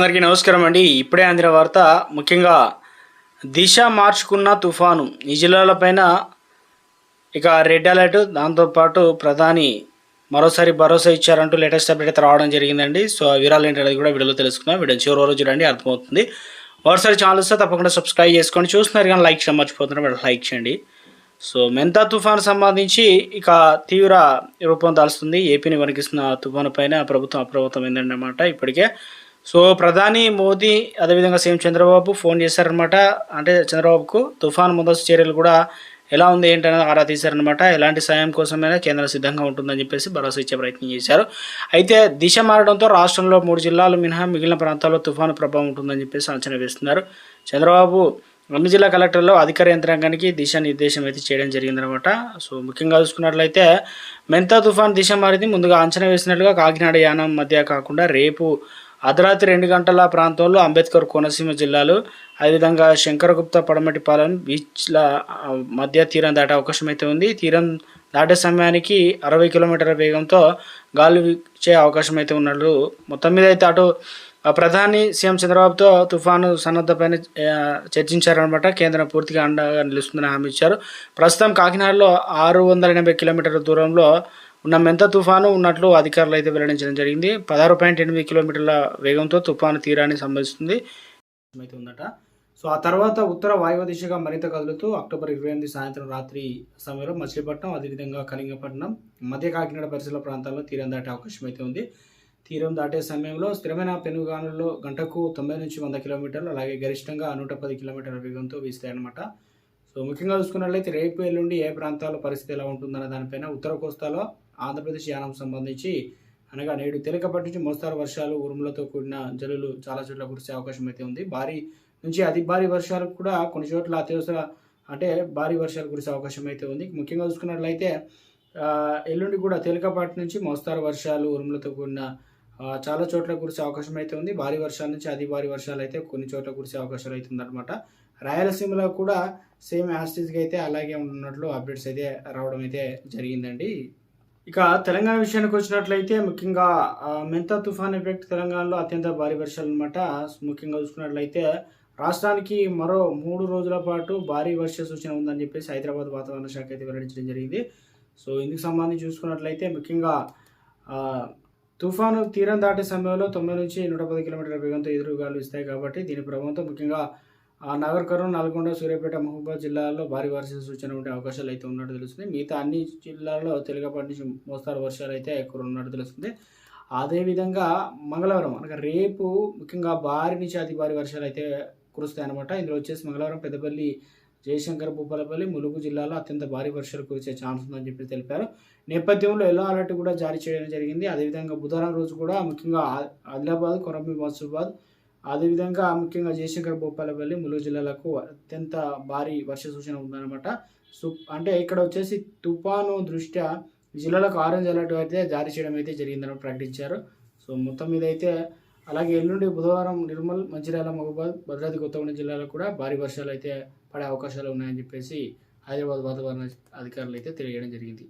అందరికీ నమస్కారం అండి. ఇప్పుడే అందిన వార్త ముఖ్యంగా దిశ మార్చుకున్న తుఫాను. ఈ జిల్లాలపైన ఇక రెడ్ అలర్ట్. దాంతోపాటు ప్రధాని మరోసారి భరోసా ఇచ్చారంటూ లేటెస్ట్ అప్డేట్ అయితే రావడం జరిగిందండి. సో వివరాలు ఏంటనేది కూడా వీడియోలో తెలుసుకుందాం. వీడియో చివరి రోజు చూడండి అర్థమవుతుంది. మరోసారి ఛానల్ వస్తే తప్పకుండా సబ్స్క్రైబ్ చేసుకోండి. చూస్తున్నారు కానీ లైక్ చేయడం మర్చిపోతున్నారు. లైక్ చేయండి. సో మెంతా తుఫాను సంబంధించి ఇక తీవ్ర రూపం దాల్స్తుంది. ఏపీని వణికిస్తున్న తుఫాను పైన ప్రభుత్వం అప్రమత్తమైందన్నమాట ఇప్పటికే. సో ప్రధాని మోదీ అదేవిధంగా సీఎం చంద్రబాబు ఫోన్ చేశారనమాట అంటే చంద్రబాబుకు తుఫాన్ ముందస్తు చర్యలు కూడా ఎలా ఉంది ఏంటనేది ఆరా తీశారనమాట ఎలాంటి సాయం కోసమైనా కేంద్రం సిద్ధంగా ఉంటుందని చెప్పేసి భరోసా ఇచ్చే ప్రయత్నం చేశారు. అయితే దిశ మారడంతో రాష్ట్రంలో మూడు జిల్లాలు మినహా మిగిలిన ప్రాంతాల్లో తుఫాను ప్రభావం ఉంటుందని చెప్పేసి అంచనా వేస్తున్నారు. చంద్రబాబు అన్ని జిల్లా కలెక్టర్లో అధికార యంత్రాంగానికి దిశ నిర్దేశం అయితే చేయడం జరిగిందనమాట సో ముఖ్యంగా చూసుకున్నట్లయితే మెంతా తుఫాన్ దిశ మారింది. ముందుగా అంచనా వేసినట్లుగా కాకినాడ యానం మధ్య కాకుండా రేపు అర్ధరాత్రి రెండు గంటల ప్రాంతంలో అంబేద్కర్ కోనసీమ జిల్లాలో అదేవిధంగా శంకరగుప్త పడమటిపాలెం బీచ్ల మధ్య తీరం దాటే అవకాశం అయితే ఉంది. తీరం దాటే సమయానికి అరవై కిలోమీటర్ల వేగంతో గాలి వీచే అవకాశం అయితే ఉన్నట్లు మొత్తం మీద అయితే అటు ప్రధాని సీఎం చంద్రబాబుతో తుఫాను సన్నద్ధపైన చర్చించారనమాట కేంద్రం పూర్తిగా అండగా నిలుస్తుందని హామీ ఇచ్చారు. ప్రస్తుతం కాకినాడలో ఆరు వందల ఎనభై కిలోమీటర్ల దూరంలో ఉన్న మెంత తుఫాను ఉన్నట్లు అధికారులు అయితే వెల్లడించడం జరిగింది. పదహారు పాయింట్ ఎనిమిది కిలోమీటర్ల వేగంతో తుఫాను తీరాన్ని సంభవిస్తుంది. అయితే ఉందట. సో ఆ తర్వాత ఉత్తర వాయువ దిశగా మరింత కదులుతూ అక్టోబర్ ఇరవై ఎనిమిది సాయంత్రం రాత్రి సమయంలో మచిలీపట్నం అదేవిధంగా కళింగపట్నం మధ్య కాకినాడ పరిసర ప్రాంతాల్లో తీరం దాటే అవకాశం అయితే ఉంది. తీరం దాటే సమయంలో స్థిరమైన పెనుగానుల్లో గంటకు తొంభై నుంచి వంద కిలోమీటర్లు అలాగే గరిష్టంగా నూట పది కిలోమీటర్ల వేగంతో వీస్తాయన్నమాట. సో ముఖ్యంగా చూసుకున్నట్లయితే రేపు ఎల్లుండి ఏ ప్రాంతాల్లో పరిస్థితి ఎలా ఉంటుందన్న దానిపైన ఉత్తర కోస్తాలో ఆంధ్రప్రదేశ్ యానం సంబంధించి అనగా నేడు తేలికపాటి నుంచి మోస్తారు వర్షాలు ఉరుములతో కూడిన జల్లులు చాలా చోట్ల కురిసే అవకాశం అయితే ఉంది. భారీ నుంచి అతి భారీ వర్షాలు కూడా కొన్ని చోట్ల అత్యవసర అంటే భారీ వర్షాలు కురిసే అవకాశం అయితే ఉంది. ముఖ్యంగా చూసుకున్నట్లయితే ఎల్లుండి కూడా తేలికపాటి నుంచి మోస్తారు వర్షాలు ఉరుములతో కూడిన చాలా చోట్ల కురిసే అవకాశం అయితే ఉంది. భారీ వర్షాల నుంచి అతి భారీ వర్షాలు అయితే కొన్ని చోట్ల కురిసే అవకాశాలు అయితే ఉందన్నమాట రాయలసీమలో కూడా సేమ్ యాస్టిస్గా అయితే అలాగే ఉన్నట్లు అప్డేట్స్ అయితే రావడం అయితే జరిగిందండి. ఇక తెలంగాణ విషయానికి వచ్చినట్లయితే ముఖ్యంగా మెంతా తుఫాన్ ఎఫెక్ట్ తెలంగాణలో అత్యంత భారీ వర్షాలు అనమాట ముఖ్యంగా చూసుకున్నట్లయితే రాష్ట్రానికి మరో మూడు రోజుల పాటు భారీ వర్ష సూచన ఉందని చెప్పేసి హైదరాబాద్ వాతావరణ శాఖ అయితే వెల్లడించడం జరిగింది. సో ఇందుకు సంబంధించి చూసుకున్నట్లయితే ముఖ్యంగా తుఫాను తీరం దాటే సమయంలో తొంభై నుంచి నూట పది కిలోమీటర్ల వేగంతో ఎదురుగాలు ఇస్తాయి కాబట్టి దీని ప్రభావంతో ముఖ్యంగా ఆ నగరకరం నల్గొండ సూర్యాపేట మహబూబాద్ జిల్లాల్లో భారీ వర్ష సూచన ఉండే అవకాశాలు అయితే ఉన్నట్టు తెలుస్తుంది. మిగతా అన్ని జిల్లాల్లో తేలికపాటి నుంచి మోస్తారు వర్షాలు అయితే ఎక్కువ ఉన్నట్టు తెలుస్తుంది. అదేవిధంగా మంగళవారం అనగా రేపు ముఖ్యంగా భారీ నుంచి అతి భారీ వర్షాలు అయితే కురుస్తాయి అనమాట ఇందులో వచ్చేసి మంగళవారం పెద్దపల్లి జయశంకర్ భూపాలపల్లి ములుగు జిల్లాలో అత్యంత భారీ వర్షాలు కురిసే ఛాన్స్ ఉందని చెప్పి తెలిపారు. నేపథ్యంలో ఎల్లో అలర్ట్ కూడా జారీ చేయడం జరిగింది. అదేవిధంగా బుధవారం రోజు కూడా ముఖ్యంగా ఆదిలాబాద్ కొరంబి మసూబాద్ అదేవిధంగా ముఖ్యంగా జయశంకర్ భూపాలపల్లి ములుగు జిల్లాలకు అత్యంత భారీ వర్ష సూచన ఉందన్నమాట. సో అంటే ఇక్కడ వచ్చేసి తుఫాను దృష్ట్యా జిల్లాలకు ఆరెంజ్ అలర్ట్ అయితే జారీ చేయడం అయితే జరిగిందని ప్రకటించారు. సో మొత్తం మీద అయితే అలాగే ఎల్లుండి బుధవారం నిర్మల్ మంచిర్యాల మహబూబాద్ భద్రాద్రి కొత్తగూడెం జిల్లాలో కూడా భారీ వర్షాలు అయితే పడే అవకాశాలు ఉన్నాయని చెప్పేసి హైదరాబాద్ వాతావరణ అధికారులు అయితే తెలియడం జరిగింది.